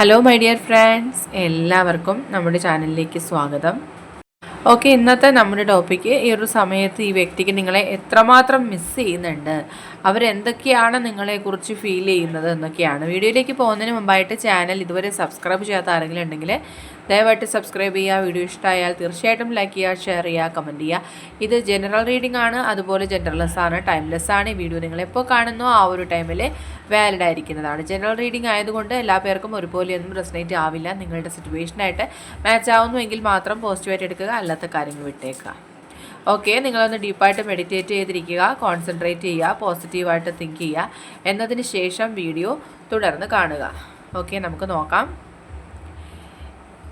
Hello my dear friends എല്ലാവർക്കും നമ്മുടെ ചാനലിലേക്ക് സ്വാഗതം. ഓക്കെ ഇന്നത്തെ നമ്മുടെ ടോപ്പിക്ക് ഈ ഒരു സമയത്ത് ഈ വ്യക്തിക്ക് നിങ്ങളെ എത്രമാത്രം മിസ് ചെയ്യുന്നുണ്ട്? അവരെന്തൊക്കെയാണ് നിങ്ങളെക്കുറിച്ച് ഫീൽ ചെയ്യുന്നത് എന്നൊക്കെയാണ്. വീഡിയോയിലേക്ക് പോകുന്നതിന് മുമ്പായിട്ട് ചാനൽ ഇതുവരെ സബ്സ്ക്രൈബ് ചെയ്യാത്ത ആരെങ്കിലും ഉണ്ടെങ്കിൽ ദയവായിട്ട് സബ്സ്ക്രൈബ് ചെയ്യുക. വീഡിയോ ഇഷ്ടമായാൽ തീർച്ചയായിട്ടും ലൈക്ക് ചെയ്യുക ഷെയർ ചെയ്യുക കമന്റ് ചെയ്യുക. ഇത് ജനറൽ റീഡിംഗ് ആണ്. അതുപോലെ ജനറൽലെസ് ആണ് ടൈംലെസ് ആണ്. ഈ വീഡിയോ നിങ്ങൾ എപ്പോൾ കാണുന്നോ ആ ഒരു ടൈമിൽ വാലിഡ് ആയിരിക്കുന്നതാണ്. ജനറൽ റീഡിംഗ് ആയതുകൊണ്ട് എല്ലാ പേർക്കും ഒരുപോലെയൊന്നും റെസനേറ്റ് ആവില്ല. നിങ്ങളുടെ സിറ്റുവേഷനായിട്ട് മാച്ച് ആവുന്നുവെങ്കിൽ മാത്രം പോസിറ്റീവായിട്ട് എടുക്കുക അല്ലാത്ത കാര്യങ്ങൾ വിട്ടേക്കുക. ഓക്കെ നിങ്ങളൊന്ന് ഡീപ്പായിട്ട് മെഡിറ്റേറ്റ് ചെയ്തിരിക്കുക കോൺസെൻട്രേറ്റ് ചെയ്യുക പോസിറ്റീവായിട്ട് തിങ്ക് ചെയ്യുക. എന്നതിന് ശേഷം വീഡിയോ തുടർന്ന് കാണുക. ഓക്കെ നമുക്ക് നോക്കാം.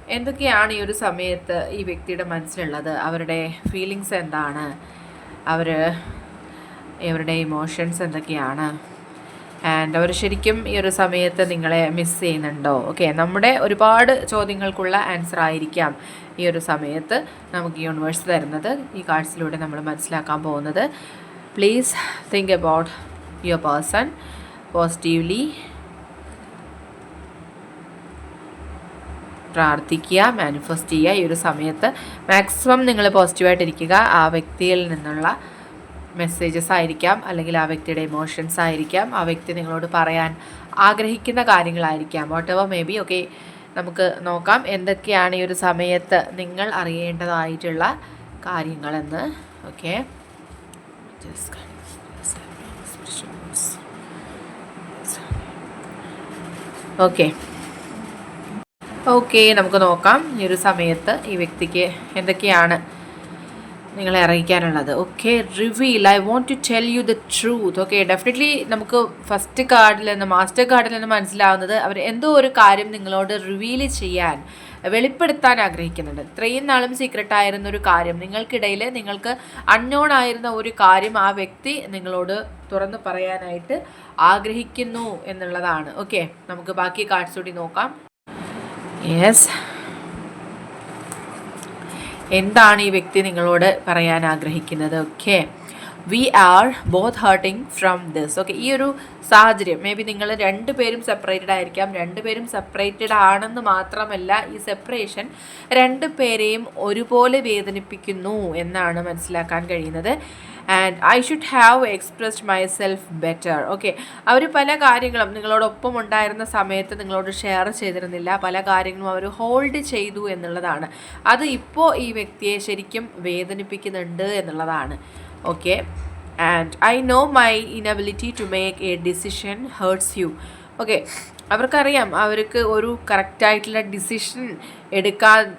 എന്തൊക്കെയാണ് ഈ ഒരു സമയത്ത് ഈ വ്യക്തിയുടെ മനസ്സിലുള്ളത്? അവരുടെ ഫീലിങ്സ് എന്താണ്? അവർ അവരുടെ ഇമോഷൻസ് എന്തൊക്കെയാണ്? ആൻഡ് അവർ ശരിക്കും ഈ ഒരു സമയത്ത് നിങ്ങളെ മിസ് ചെയ്യുന്നുണ്ടോ? ഓക്കെ നമ്മുടെ ഒരുപാട് ചോദ്യങ്ങൾക്കുള്ള ആൻസർ ആയിരിക്കാം ഈ ഒരു സമയത്ത് നമുക്ക് യൂണിവേഴ്സ് തരുന്നത് ഈ കാർഡ്സിലൂടെ നമ്മൾ മനസ്സിലാക്കാൻ പോകുന്നത്. Please think about your person positively പ്രാർത്ഥിക്കുക മാനിഫെസ്റ്റ് ചെയ്യുക ഈ ഒരു സമയത്ത് മാക്സിമം നിങ്ങൾ പോസിറ്റീവായിട്ടിരിക്കുക ആ വ്യക്തിയിൽ നിന്നുള്ള മെസ്സേജസ് ആയിരിക്കാം. അല്ലെങ്കിൽ ആ വ്യക്തിയുടെ ഇമോഷൻസ് ആയിരിക്കാം. ആ വ്യക്തി നിങ്ങളോട് പറയാൻ ആഗ്രഹിക്കുന്ന കാര്യങ്ങളായിരിക്കാം. Whatever may be okay നമുക്ക് നോക്കാം. എന്തൊക്കെയാണ് ഈ ഒരു സമയത്ത് നിങ്ങൾ അറിയേണ്ടതായിട്ടുള്ള കാര്യങ്ങളെന്ന്. ഓക്കെ ഓക്കെ ഓക്കെ നമുക്ക് നോക്കാം. ഈ ഒരു സമയത്ത് ഈ വ്യക്തിക്ക് എന്തൊക്കെയാണ് നിങ്ങളെ അറിയിക്കാനുള്ളത്. Okay reveal I want to tell you the truth okay definitely നമുക്ക് ഫസ്റ്റ് കാർഡിൽ നിന്ന് മാസ്റ്റർ കാർഡിൽ നിന്ന് മനസ്സിലാവുന്നത് അവർ എന്തോ ഒരു കാര്യം നിങ്ങളോട് റിവീൽ ചെയ്യാൻ വെളിപ്പെടുത്താൻ ആഗ്രഹിക്കുന്നുണ്ട്. ഇത്രയും നാളും സീക്രട്ട് ആയിരുന്ന ഒരു കാര്യം നിങ്ങൾക്കിടയിൽ നിങ്ങൾക്ക് അൺനോൺ ആയിരുന്ന ഒരു കാര്യം ആ വ്യക്തി നിങ്ങളോട് തുറന്നു പറയാനായിട്ട് ആഗ്രഹിക്കുന്നു എന്നുള്ളതാണ്. ഓക്കെ നമുക്ക് ബാക്കി കാർഡ്സ് കൂടി നോക്കാം. യെസ് എന്താണ് ഈ വ്യക്തി നിങ്ങളോട് പറയാൻ ആഗ്രഹിക്കുന്നത്? Okay we are both hurting from this okay ഈ ഒരു സാഹചര്യം മേ ബി നിങ്ങൾ രണ്ടുപേരും സെപ്പറേറ്റഡ് ആയിരിക്കാം. രണ്ടുപേരും സെപ്പറേറ്റഡ് ആണെന്ന് മാത്രമല്ല ഈ സെപ്പറേഷൻ രണ്ട് പേരെയും ഒരുപോലെ വേദനിപ്പിക്കുന്നു എന്നാണ് മനസ്സിലാക്കാൻ കഴിയുന്നത്. And I should have expressed myself better okay അവർ പല കാര്യങ്ങളും നിങ്ങളോടൊപ്പം ഉണ്ടായിരുന്ന സമയത്ത് നിങ്ങളോട് ഷെയർ ചെയ്തിരുന്നില്ല. പല കാര്യങ്ങളും അവർ ഹോൾഡ് ചെയ്തു എന്നുള്ളതാണ്. അത് ഇപ്പോൾ ഈ വ്യക്തിയെ ശരിക്കും വേദനിപ്പിക്കുന്നുണ്ട് എന്നുള്ളതാണ്. Okay and I know my inability to make a decision hurts you okay അവർക്കറിയാം അവർക്ക് ഒരു കറക്റ്റായിട്ടുള്ള ഡിസിഷൻ എടുക്കാൻ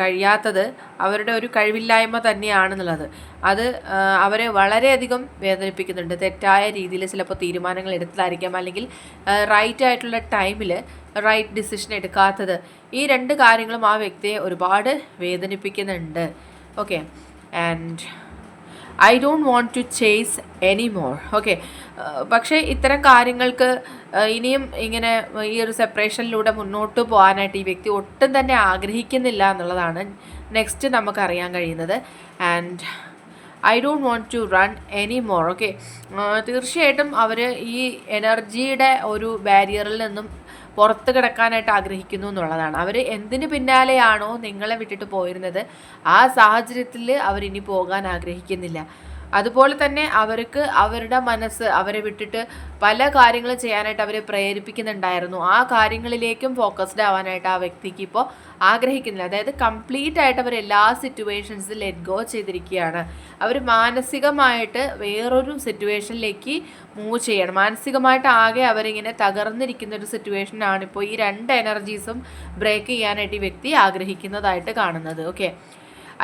കഴിയാത്തത് അവരുടെ ഒരു കഴിവില്ലായ്മ തന്നെയാണെന്നുള്ളത്. അത് അവരെ വളരെയധികം വേദനിപ്പിക്കുന്നുണ്ട്. തെറ്റായ രീതിയിൽ ചിലപ്പോൾ തീരുമാനങ്ങൾ എടുത്തതായിരിക്കാം. അല്ലെങ്കിൽ റൈറ്റ് ആയിട്ടുള്ള ടൈമിൽ റൈറ്റ് ഡിസിഷൻ എടുക്കാത്തത്. ഈ രണ്ട് കാര്യങ്ങളും ആ വ്യക്തിയെ ഒരുപാട് വേദനിപ്പിക്കുന്നുണ്ട്. Okay and I don't want to chase any more okay പക്ഷേ ഇത്തരം കാര്യങ്ങൾക്ക് ഇനിയും ഇങ്ങനെ ഈ ഒരു സെപ്പറേഷനിലൂടെ മുന്നോട്ട് പോകാനായിട്ട് ഈ വ്യക്തി ഒട്ടും തന്നെ ആഗ്രഹിക്കുന്നില്ല എന്നുള്ളതാണ് നെക്സ്റ്റ് നമുക്കറിയാൻ കഴിയുന്നത്. And I don't want to run any more okay തീർച്ചയായിട്ടും അവർ ഈ എനർജിയുടെ ഒരു ബാരിയറിൽ നിന്നും പുറത്ത് കിടക്കാനായിട്ട് ആഗ്രഹിക്കുന്നു എന്നുള്ളതാണ്. അവർ എന്തിനു പിന്നാലെയാണോ നിങ്ങളെ വിട്ടിട്ട് പോയിരുന്നത്? ആ സാഹചര്യത്തിൽ അവരിനി പോകാൻ ആഗ്രഹിക്കുന്നില്ല. അതുപോലെ തന്നെ അവർക്ക് അവരുടെ മനസ്സ് അവരെ വിട്ടിട്ട് പല കാര്യങ്ങളും ചെയ്യാനായിട്ട് അവരെ പ്രേരിപ്പിക്കുന്നുണ്ടായിരുന്നു. ആ കാര്യങ്ങളിലേക്കും ഫോക്കസ്ഡ് ആവാനായിട്ട് ആ വ്യക്തിക്ക് ഇപ്പോൾ ആഗ്രഹിക്കുന്നില്ല. അതായത് കംപ്ലീറ്റ് ആയിട്ട് അവർ എല്ലാ സിറ്റുവേഷൻസിൽ ലെറ്റ് ഗോ ചെയ്തിരിക്കുകയാണ്. അവർ മാനസികമായിട്ട് വേറൊരു സിറ്റുവേഷനിലേക്ക് മൂവ് ചെയ്യണം. മാനസികമായിട്ട് ആകെ അവരിങ്ങനെ തകർന്നിരിക്കുന്ന ഒരു സിറ്റുവേഷനാണ് ഇപ്പോൾ ഈ രണ്ട് എനർജീസും ബ്രേക്ക് ചെയ്യാനായിട്ട് ഈ വ്യക്തി ആഗ്രഹിക്കുന്നതായിട്ട് കാണുന്നത്. Okay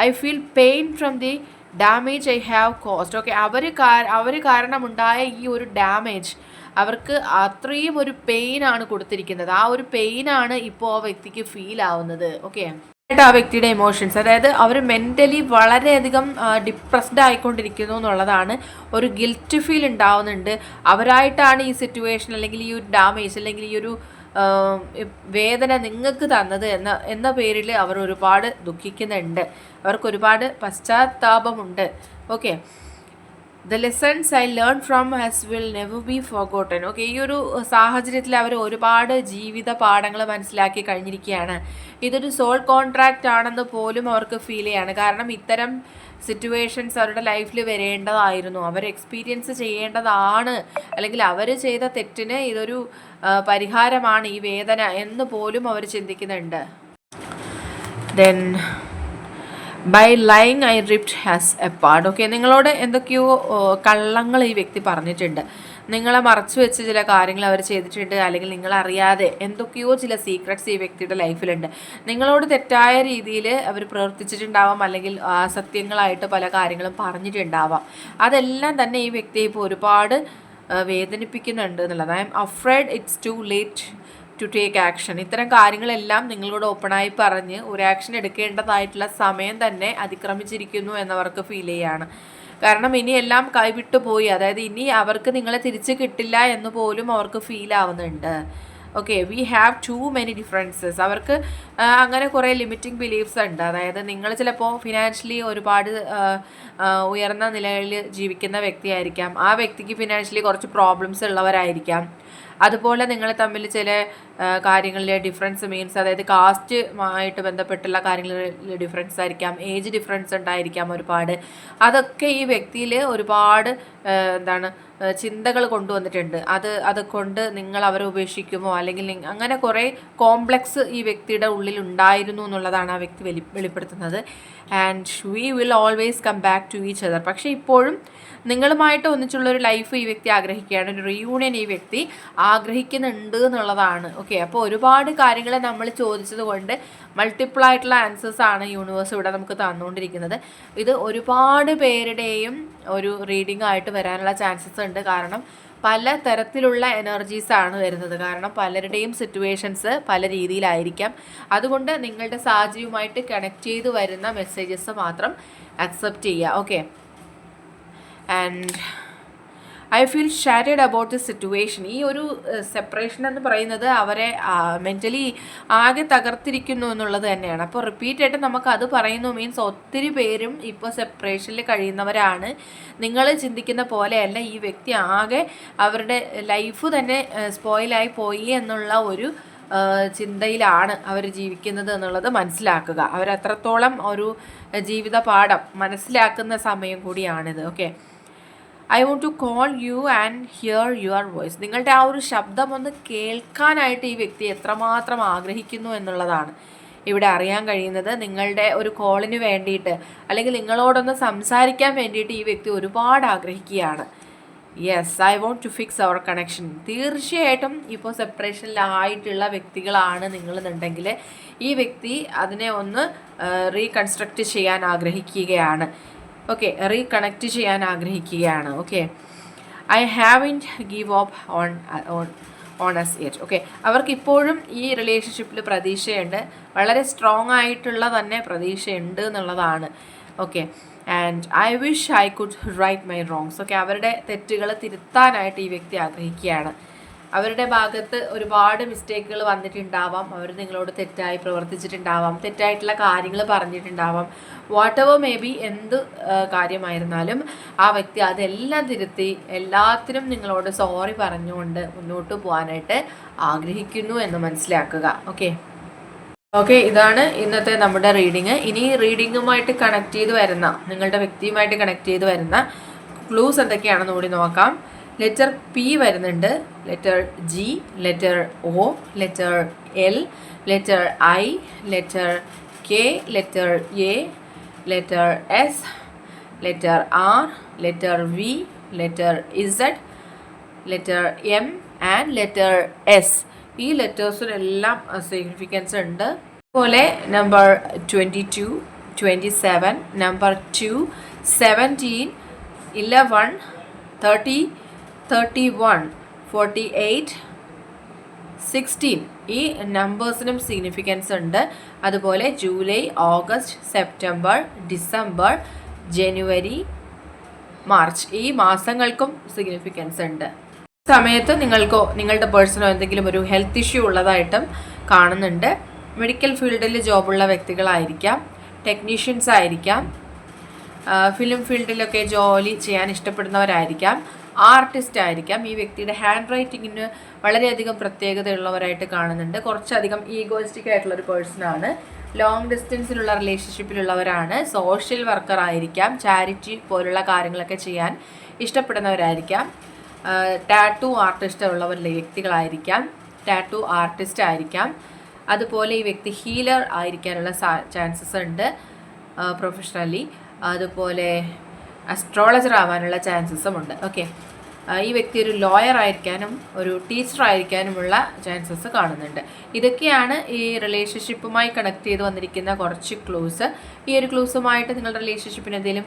I feel pain from the damage I have caused okay അവർ അവർ കാരണമുണ്ടായ ഈ ഒരു ഡാമേജ് അവർക്ക് അത്രയും ഒരു പെയിൻ ആണ് കൊടുത്തിരിക്കുന്നത്. ആ ഒരു പെയിൻ ആണ് ഇപ്പോൾ ആ വ്യക്തിക്ക് ഫീൽ ആവുന്നത്. ഓക്കെ ആ വ്യക്തിയുടെ ഇമോഷൻസ് അതായത് അവർ മെന്റലി വളരെയധികം ഡിപ്രസ്ഡ് ആയിക്കൊണ്ടിരിക്കുന്നു എന്നുള്ളതാണ് ഒരു ഗിൽറ്റ് ഫീൽ ഉണ്ടാവുന്നുണ്ട്. അവരായിട്ടാണ് ഈ സിറ്റുവേഷൻ അല്ലെങ്കിൽ ഈ ഒരു ഡാമേജ് അല്ലെങ്കിൽ ഈ ഒരു വേദന നിങ്ങൾക്ക് തന്നത് എന്ന എന്ന പേരിൽ അവർ ഒരുപാട് ദുഃഖിക്കുന്നുണ്ട്. അവർക്ക് ഒരുപാട് പശ്ചാത്താപമുണ്ട്. Okay. The lessons I learn from has will never be forgotten okay ഈ ഒരു സാഹചര്യത്തിൽ അവർ ഒരുപാട് ജീവിത പാഠങ്ങൾ മനസ്സിലാക്കി കഴിഞ്ഞിരിക്കുകയാണ്. ഇതൊരു സോൾ കോൺട്രാക്റ്റ് ആണെന്ന് പോലും അവർക്ക് ഫീൽ ചെയ്യാണ്. കാരണം ഇത്തരം സിറ്റുവേഷൻസ് അവരുടെ ലൈഫിൽ വരേണ്ടതായിരുന്നു. അവർ എക്സ്പീരിയൻസ് ചെയ്യേണ്ടതാണ്. അല്ലെങ്കിൽ അവർ ചെയ്ത തെറ്റിന് ഇതൊരു ആ, പരിഹാരമാണ് ഈ വേദന എന്ന് പോലും അവർ ചിന്തിക്കുന്നുണ്ട്. Then by lying I ripped has a part okay നിങ്ങളോട് എന്തൊക്കെയോ കള്ളങ്ങൾ ഈ വ്യക്തി പറഞ്ഞിട്ടുണ്ട്. നിങ്ങളെ മറച്ചു വെച്ച് ചില കാര്യങ്ങൾ അവർ ചെയ്തിട്ടുണ്ട് അല്ലെങ്കിൽ നിങ്ങളറിയാതെ എന്തൊക്കെയോ ചില സീക്രട്സ് ഈ വ്യക്തിയുടെ ലൈഫിലുണ്ട് നിങ്ങളോട് തെറ്റായ രീതിയിൽ അവർ പ്രവർത്തിച്ചിട്ടുണ്ടാവാം അല്ലെങ്കിൽ സത്യങ്ങളായിട്ട് പല കാര്യങ്ങളും പറഞ്ഞിട്ടുണ്ടാവാം. അതെല്ലാം തന്നെ ഈ വ്യക്തിയെ ഇപ്പോൾ ഒരുപാട് വേദനിപ്പിക്കുന്നുണ്ട് എന്നുള്ളത് I am afraid it's too late to take action ഇത്തരം കാര്യങ്ങളെല്ലാം നിങ്ങളോട് ഓപ്പണായി പറഞ്ഞ് ഒരു ആക്ഷൻ എടുക്കേണ്ടതായിട്ടുള്ള സമയം തന്നെ അതിക്രമിച്ചിരിക്കുന്നു എന്നവർക്ക് ഫീൽ ചെയ്യാണ്. കാരണം ഇനി എല്ലാം കൈവിട്ടു പോയി. അതായത് ഇനി അവർക്ക് നിങ്ങളെ തിരിച്ചു കിട്ടില്ല എന്ന് പോലും അവർക്ക് ഫീൽ ആവുന്നുണ്ട്. Okay we have too many differences അവർക്ക് അങ്ങനെ കുറേ ലിമിറ്റിംഗ് ബിലീഫ്സ് ഉണ്ട്. അതായത് നിങ്ങൾ ചിലപ്പോൾ ഫിനാൻഷ്യലി ഒരുപാട് ഉയർന്ന നിലയിൽ ജീവിക്കുന്ന വ്യക്തിയായിരിക്കാം. ആ വ്യക്തിക്ക് ഫിനാൻഷ്യലി കുറച്ച് പ്രോബ്ലംസ് ഉള്ളവരായിരിക്കാം. അതുപോലെ നിങ്ങൾ തമ്മിൽ ചില കാര്യങ്ങളിലെ ഡിഫറൻസ് മീൻസ് അതായത് കാസ്റ്റ് ആയിട്ട് ബന്ധപ്പെട്ടുള്ള കാര്യങ്ങളിൽ ഡിഫറൻസ് ആയിരിക്കാം ഏജ് ഡിഫറൻസ് ഉണ്ടായിരിക്കാം ഒരുപാട്. അതൊക്കെ ഈ വ്യക്തിയിൽ ഒരുപാട് എന്താണ് ചിന്തകൾ കൊണ്ടുവന്നിട്ടുണ്ട്. അത് അത് കൊണ്ട് നിങ്ങൾ അവരെ ഉപേക്ഷിക്കുമോ? അല്ലെങ്കിൽ അങ്ങനെ കുറേ കോംപ്ലക്സ് ഈ വ്യക്തിയുടെ ഉള്ളിൽ ഉണ്ടായിരുന്നു എന്നുള്ളതാണ് ആ വ്യക്തി വെളി വെളിപ്പെടുത്തുന്നത്. And we will always come back to each other പക്ഷേ ഇപ്പോഴും നിങ്ങളുമായിട്ട് ഒന്നിച്ചുള്ള ഒരു ലൈഫ് ഈ വ്യക്തി ആഗ്രഹിക്കുകയാണ്. ഒരു റീയൂണിയൻ ഈ വ്യക്തി ആഗ്രഹിക്കുന്നുണ്ട് എന്നുള്ളതാണ്. ഓക്കെ അപ്പോൾ ഒരുപാട് കാര്യങ്ങൾ നമ്മൾ ചോദിച്ചത് കൊണ്ട് മൾട്ടിപ്പിൾ ആയിട്ടുള്ള ആൻസേഴ്സ് ആണ് യൂണിവേഴ്സ് ഇവിടെ നമുക്ക് തന്നുകൊണ്ടിരിക്കുന്നത്. ഇത് ഒരുപാട് പേരുടെയും ഒരു റീഡിംഗ് ആയിട്ട് വരാനുള്ള ചാൻസസ് ഉണ്ട്. കാരണം പല തരത്തിലുള്ള എനർജീസ് ആണ് വരുന്നത്. കാരണം പലരുടെയും സിറ്റുവേഷൻസ് പല രീതിയിലായിരിക്കാം. അതുകൊണ്ട് നിങ്ങളുടെ സാഹചര്യവുമായിട്ട് കണക്ട് ചെയ്ത് വരുന്ന മെസ്സേജസ് മാത്രം അക്സെപ്റ്റ് ചെയ്യുക. Okay and I feel shattered about the situation ഈ ഒരു സെപ്പറേഷൻ എന്ന് പറയുന്നത് അവരെ മെന്റലി ആകെ തകർത്തിരിക്കുന്നു എന്നുള്ളത് തന്നെയാണ്. അപ്പോൾ റിപ്പീറ്റ് ആയിട്ട് നമുക്ക് അത് പറയുന്നു മീൻസ് ഒത്തിരി പേരും ഇപ്പോൾ സെപ്പറേഷനിൽ കഴിയുന്നവരാണ്. നിങ്ങൾ ചിന്തിക്കുന്ന പോലെയല്ല ഈ വ്യക്തി ആകെ അവരുടെ ലൈഫ് തന്നെ സ്പോയിലായി പോയി എന്നുള്ള ഒരു ചിന്തയിലാണ് അവർ ജീവിക്കുന്നത് എന്നുള്ളത് മനസ്സിലാക്കുക. അവരത്രത്തോളം ഒരു ജീവിത പാഠം മനസ്സിലാക്കുന്ന സമയം കൂടിയാണിത്. Okay I want to call you and hear your voice നിങ്ങളുടെ ആ ഒരു ശബ്ദം ഒന്ന് കേൾക്കാനായിട്ട് ഈ വ്യക്തി എത്രമാത്രം ആഗ്രഹിക്കുന്നു എന്നുള്ളതാണ്. ഇവിടെ അറിയാൻ കഴിയുന്നത് നിങ്ങളുടെ ഒരു കോളിന് വേണ്ടിയിട്ട് അല്ലെങ്കിൽ നിങ്ങളോടൊന്ന് സംസാരിക്കാൻ വേണ്ടിയിട്ട് ഈ വ്യക്തി ഒരുപാട് ആഗ്രഹിക്കുകയാണ്. Yes I want to fix our connection തീർച്ചയായിട്ടും ഇപ്പോൾ സെപ്പറേഷനിലായിട്ടുള്ള വ്യക്തികളാണ് നിങ്ങളെന്നുണ്ടെങ്കിൽ ഈ വ്യക്തി അതിനെ ഒന്ന് റീകൺസ്ട്രക്റ്റ് ചെയ്യാൻ ആഗ്രഹിക്കുകയാണ്. ഓക്കെ റീകണക്റ്റ് ചെയ്യാൻ ആഗ്രഹിക്കുകയാണ്. Okay I have in give up on on on us it okay അവർക്ക് ഇപ്പോഴും ഈ റിലേഷൻഷിപ്പിൽ പ്രതീക്ഷയുണ്ട്. വളരെ സ്ട്രോങ് ആയിട്ടുള്ള തന്നെ പ്രതീക്ഷയുണ്ട് എന്നുള്ളതാണ്. Okay and I wish I could right my wrongs okay അവരുടെ തെറ്റുകൾ തിരുത്താനായിട്ട് ഈ വ്യക്തി ആഗ്രഹിക്കുകയാണ്. അവരുടെ ഭാഗത്ത് ഒരുപാട് മിസ്റ്റേക്കുകൾ വന്നിട്ടുണ്ടാവാം. അവർ നിങ്ങളോട് തെറ്റായി പ്രവർത്തിച്ചിട്ടുണ്ടാവാം. തെറ്റായിട്ടുള്ള കാര്യങ്ങൾ പറഞ്ഞിട്ടുണ്ടാവാം. വാട്ട് എവർ മേ ബി എന്ത് കാര്യമായിരുന്നാലും ആ വ്യക്തി അതെല്ലാം തിരുത്തി എല്ലാത്തിനും നിങ്ങളോട് സോറി പറഞ്ഞുകൊണ്ട് മുന്നോട്ട് പോകാനായിട്ട് ആഗ്രഹിക്കുന്നു എന്ന് മനസ്സിലാക്കുക. ഓക്കെ ഓക്കെ ഇതാണ് ഇന്നത്തെ നമ്മുടെ റീഡിങ് ഇനി റീഡിങ്ങുമായിട്ട് കണക്ട് ചെയ്ത് വരുന്ന നിങ്ങളുടെ വ്യക്തിയുമായിട്ട് കണക്ട് ചെയ്ത് വരുന്ന ക്ലൂസ് എന്തൊക്കെയാണെന്ന് കൂടി നോക്കാം. ലെറ്റർ പി വരുന്നുണ്ട്. Letter G letter O letter L letter I letter K letter A letter S letter R letter V letter Z letter M and letter S ഈ ലെറ്റേഴ്സിനെല്ലാം സിഗ്നിഫിക്കൻസ് ഉണ്ട്. അതുപോലെ number twenty two twenty seven number two seventeen eleven thirty thirty one forty eight sixteen ഈ നമ്പേഴ്സിനും significance ഉണ്ട് അതുപോലെ July August September December January March. ഈ മാസങ്ങൾക്കും സിഗ്നിഫിക്കൻസ് ഉണ്ട് സമയത്ത് നിങ്ങൾക്കോ നിങ്ങളുടെ പേഴ്സണോ എന്തെങ്കിലും ഒരു ഹെൽത്ത് ഇഷ്യൂ ഉള്ളതായിട്ടും കാണുന്നുണ്ട്. മെഡിക്കൽ ഫീൽഡിൽ ജോബുള്ള വ്യക്തികളായിരിക്കാം. ടെക്നീഷ്യൻസ് ആയിരിക്കാം. ഫിലിം ഫീൽഡിലൊക്കെ ജോലി ചെയ്യാൻ ഇഷ്ടപ്പെടുന്നവരായിരിക്കാം. ആർട്ടിസ്റ്റ് ആയിരിക്കാം. ഈ വ്യക്തിയുടെ ഹാൻഡ് റൈറ്റിങ്ങിന് വളരെയധികം പ്രത്യേകതയുള്ളവരായിട്ട് കാണുന്നുണ്ട്. കുറച്ചധികം ഈഗോയിസ്റ്റിക് ആയിട്ടുള്ള ഒരു പേഴ്സണാണ് ലോങ് ഡിസ്റ്റൻസിലുള്ള റിലേഷൻഷിപ്പിലുള്ളവരാണ്. സോഷ്യൽ വർക്കർ ആയിരിക്കാം. ചാരിറ്റി പോലുള്ള കാര്യങ്ങളൊക്കെ ചെയ്യാൻ ഇഷ്ടപ്പെടുന്നവരായിരിക്കാം. ടാറ്റു ആർട്ടിസ്റ്റ് ഉള്ളവർ വ്യക്തികളായിരിക്കാം. ടാറ്റു ആർട്ടിസ്റ്റ് ആയിരിക്കാം. അതുപോലെ ഈ വ്യക്തി ഹീലർ ആയിരിക്കാനുള്ള ചാൻസസ് ഉണ്ട് പ്രൊഫഷണലി. അതുപോലെ അസ്ട്രോളജർ ആവാനുള്ള ചാൻസസും ഉണ്ട്. ഓക്കെ ഈ വ്യക്തി ഒരു ലോയർ ആയിരിക്കാനും ഒരു ടീച്ചർ ആയിരിക്കാനുമുള്ള ചാൻസസ് കാണുന്നുണ്ട്. ഇതൊക്കെയാണ് ഈ റിലേഷൻഷിപ്പുമായി കണക്ട് ചെയ്ത് വന്നിരിക്കുന്ന കുറച്ച് ക്ലൂസ് ഈ ഒരു ക്ലൂസുമായിട്ട് നിങ്ങളുടെ റിലേഷൻഷിപ്പിന് എന്തെങ്കിലും